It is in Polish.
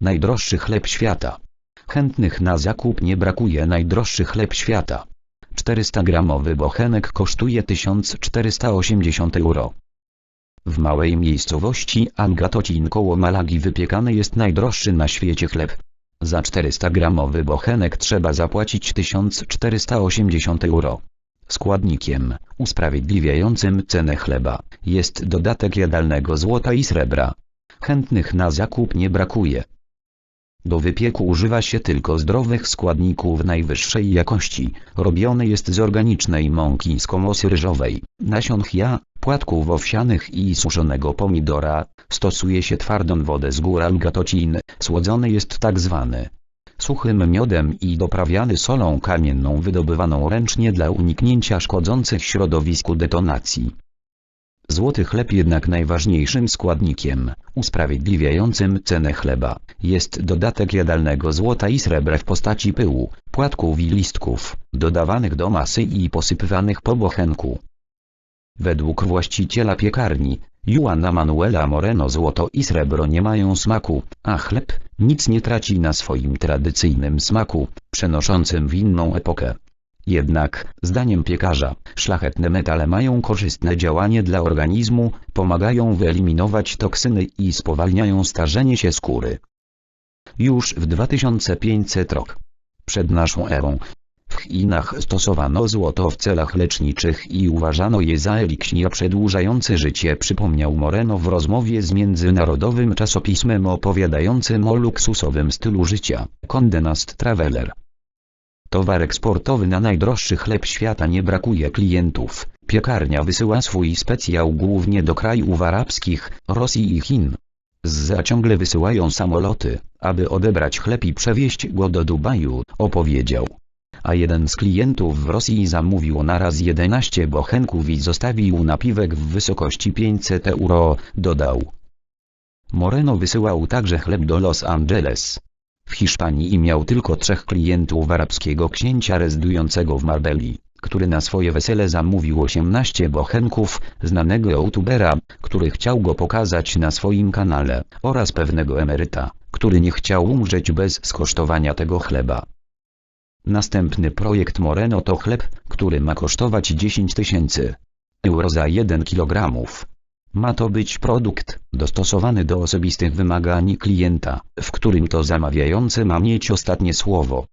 Najdroższy chleb świata. Chętnych na zakup nie brakuje najdroższy chleb świata. 400-gramowy bochenek kosztuje 1480 euro. W małej miejscowości Angatocin koło Malagi wypiekany jest najdroższy na świecie chleb. Za 400-gramowy bochenek trzeba zapłacić 1480 euro. Składnikiem, usprawiedliwiającym cenę chleba, jest dodatek jadalnego złota i srebra. Chętnych na zakup nie brakuje. Do wypieku używa się tylko zdrowych składników najwyższej jakości. Robiony jest z organicznej mąki z komosy ryżowej, nasion chia, płatków owsianych i suszonego pomidora. Stosuje się twardą wodę z gór Algatocin, słodzony jest tak zwany suchym miodem i doprawiany solą kamienną wydobywaną ręcznie dla uniknięcia szkodzących środowisku detonacji. Złoty chleb jednak najważniejszym składnikiem, usprawiedliwiającym cenę chleba, jest dodatek jadalnego złota i srebra w postaci pyłu, płatków i listków, dodawanych do masy i posypywanych po bochenku. Według właściciela piekarni, Juana Manuela Moreno złoto i srebro nie mają smaku, a chleb nic nie traci na swoim tradycyjnym smaku, przenoszącym w inną epokę. Jednak, zdaniem piekarza, szlachetne metale mają korzystne działanie dla organizmu, pomagają wyeliminować toksyny i spowalniają starzenie się skóry. Już w 2500 rok przed naszą erą w Chinach stosowano złoto w celach leczniczych i uważano je za eliksir przedłużający życie przypomniał Moreno w rozmowie z międzynarodowym czasopismem opowiadającym o luksusowym stylu życia, Condé Nast Traveler. Towar eksportowy na najdroższy chleb świata nie brakuje klientów. Piekarnia wysyła swój specjał głównie do krajów arabskich, Rosji i Chin. Z ciągle wysyłają samoloty, aby odebrać chleb i przewieźć go do Dubaju, opowiedział. A jeden z klientów w Rosji zamówił naraz 11 bochenków i zostawił napiwek w wysokości 500 euro, dodał. Moreno wysyłał także chleb do Los Angeles w Hiszpanii miał tylko trzech klientów arabskiego księcia rezydującego w Marbelli, który na swoje wesele zamówił 18 bochenków, znanego youtubera, który chciał go pokazać na swoim kanale, oraz pewnego emeryta, który nie chciał umrzeć bez skosztowania tego chleba. Następny projekt Moreno to chleb, który ma kosztować 10 tysięcy euro za 1 kg. Ma to być produkt dostosowany do osobistych wymagań klienta, w którym to zamawiający ma mieć ostatnie słowo.